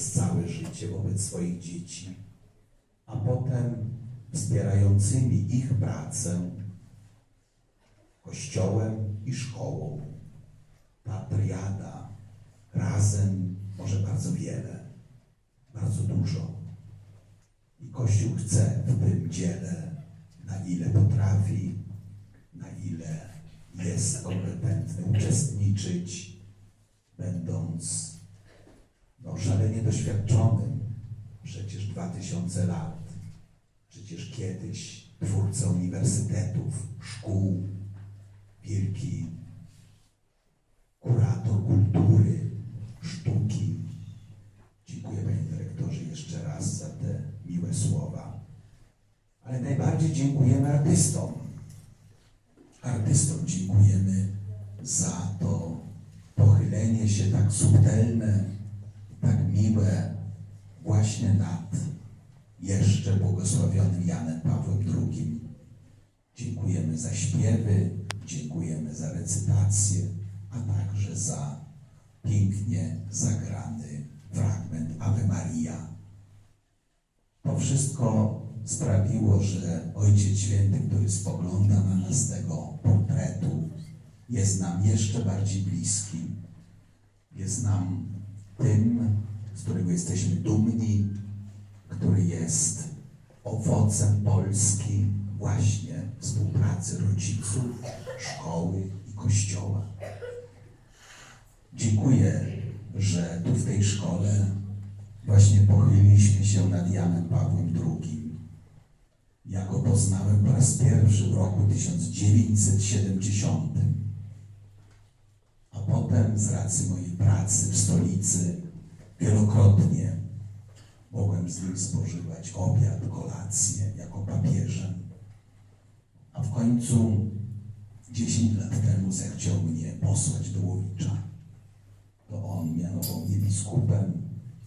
przez całe życie wobec swoich dzieci, a potem wspierającymi ich pracę kościołem i szkołą. Ta triada razem może bardzo wiele, bardzo dużo. I Kościół chce w tym dziele, na ile potrafi, na ile jest kompetentny, uczestniczyć, będąc no, szalenie doświadczonym, przecież dwa tysiące lat, przecież kiedyś twórca uniwersytetów, szkół, wielki kurator kultury, sztuki. Dziękuję Panie Dyrektorze jeszcze raz za te miłe słowa. Ale najbardziej dziękujemy artystom. Artystom dziękujemy za to pochylenie się tak subtelne, tak miłe właśnie nad jeszcze błogosławionym Janem Pawłem II. Dziękujemy za śpiewy, dziękujemy za recytację, a także za pięknie zagrany fragment Ave Maria. To wszystko sprawiło, że Ojciec Święty, który spogląda na nas z tego portretu, jest nam jeszcze bardziej bliski. Jest nam tym, z którego jesteśmy dumni, który jest owocem Polski właśnie współpracy rodziców, szkoły i kościoła. Dziękuję, że tu w tej szkole właśnie pochyliliśmy się nad Janem Pawłem II. Ja go poznałem po raz pierwszy w roku 1970. Z racji mojej pracy w stolicy wielokrotnie mogłem z nim spożywać obiad, kolację jako papieżem. A w końcu 10 lat temu zechciał mnie posłać do Łowicza. To on mianował mnie biskupem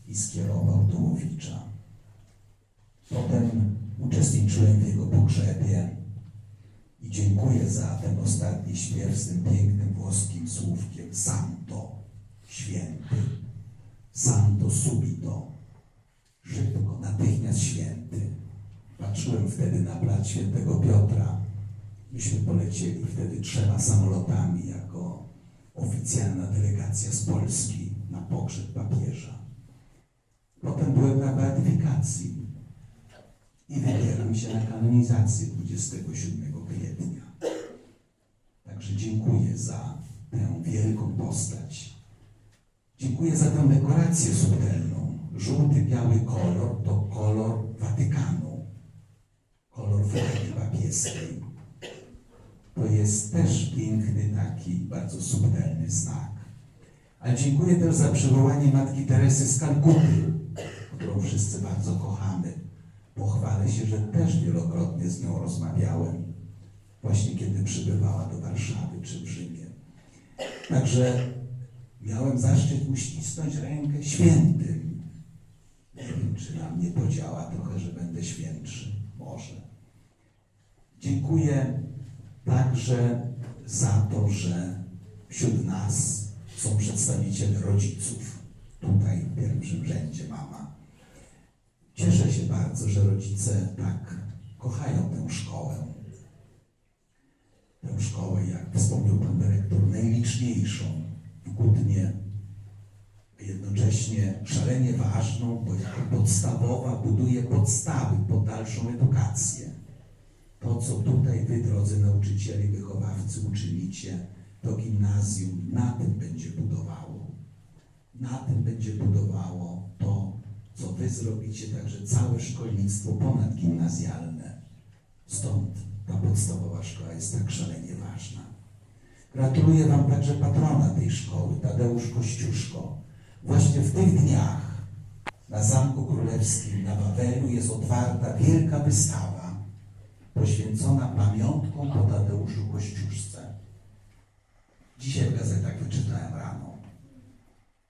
i skierował do Łowicza. Potem uczestniczyłem w jego pogrzebie dziękuję za ten ostatni śpiew z tym pięknym włoskim słówkiem Santo, święty, Santo subito, szybko, natychmiast święty. Patrzyłem wtedy na plac świętego Piotra. Myśmy polecieli wtedy trzema samolotami jako oficjalna delegacja z Polski na pogrzeb papieża. Potem byłem na beatyfikacji i wybieram się na kanonizację 27 kwietnia. Także dziękuję za tę wielką postać. Dziękuję za tę dekorację subtelną. Żółty, biały kolor to kolor Watykanu, kolor flagi papieskiej. To jest też piękny taki, bardzo subtelny znak. Ale dziękuję też za przywołanie Matki Teresy z Kalkuty, którą wszyscy bardzo kochamy. Pochwalę się, że też wielokrotnie z nią rozmawiałem, właśnie kiedy przybywała do Warszawy czy w Rzymie. Także miałem zaszczyt uścisnąć rękę świętym. Nie wiem, czy na mnie to działa trochę, że będę świętszy. Może. Dziękuję także za to, że wśród nas są przedstawiciele rodziców. Tutaj w pierwszym rzędzie mama. Cieszę się bardzo, że rodzice tak kochają tę szkołę. Tę szkołę, jak wspomniał pan dyrektor, najliczniejszą w Kutnie, jednocześnie szalenie ważną, bo jako podstawowa buduje podstawy pod dalszą edukację. To, co tutaj wy, drodzy nauczyciele, wychowawcy, uczynicie, to gimnazjum na tym będzie budowało. Na tym będzie budowało to, co wy zrobicie, także całe szkolnictwo ponadgimnazjalne. Stąd ta podstawowa szkoła jest tak szalenie ważna. Gratuluję Wam także patrona tej szkoły, Tadeusz Kościuszko. Właśnie w tych dniach na Zamku Królewskim na Wawelu jest otwarta wielka wystawa poświęcona pamiątkom po Tadeuszu Kościuszce. Dzisiaj w gazetach wyczytałem rano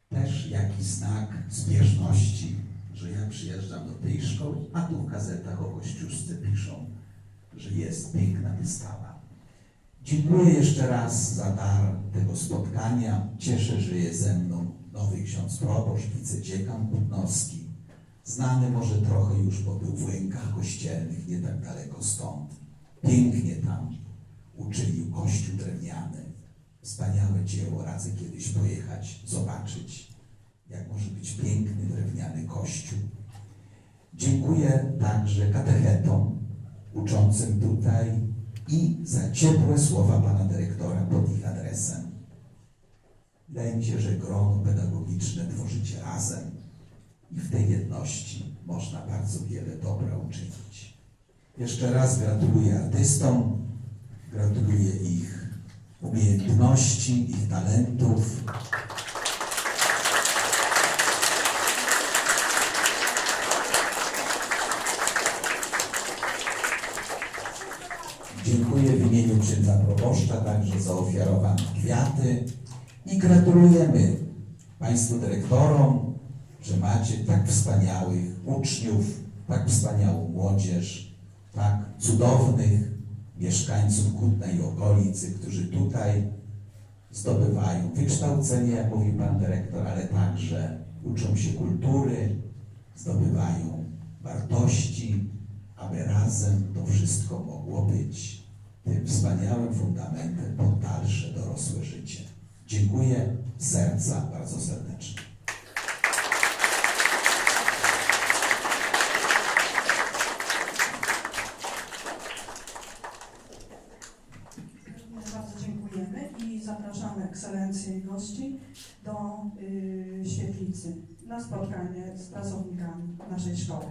też jakiś znak zbieżności, że ja przyjeżdżam do tej szkoły, a tu w gazetach o Kościuszce piszą, że jest piękna wystawa. Dziękuję jeszcze raz za dar tego spotkania. Cieszę, że jest ze mną nowy ksiądz proboszcz, wicedziekan Kutnowski. znany może trochę już, bo był w Łękach Kościelnych, nie tak daleko stąd. Pięknie tam uczynił kościół drewniany. Wspaniałe dzieło, radzę kiedyś pojechać, zobaczyć, jak może być piękny drewniany kościół. Dziękuję także katechetom uczącym tutaj i za ciepłe słowa pana dyrektora pod ich adresem. Wydaje mi się, że grono pedagogiczne tworzycie razem i w tej jedności można bardzo wiele dobra uczynić. Jeszcze raz gratuluję artystom, gratuluję ich umiejętności, ich talentów. Dziękuję w imieniu księdza proboszcza także za ofiarowane kwiaty. I gratulujemy Państwu dyrektorom, że macie tak wspaniałych uczniów, tak wspaniałą młodzież, tak cudownych mieszkańców Kutna i okolicy, którzy tutaj zdobywają wykształcenie, jak mówi Pan Dyrektor, ale także uczą się kultury, zdobywają wartości, aby razem to wszystko mogło być tym wspaniałym fundamentem pod dalsze dorosłe życie. Dziękuję z serca bardzo serdecznie. Bardzo dziękujemy i zapraszamy ekscelencję i gości do y, świetlicy na spotkanie z pracownikami naszej szkoły.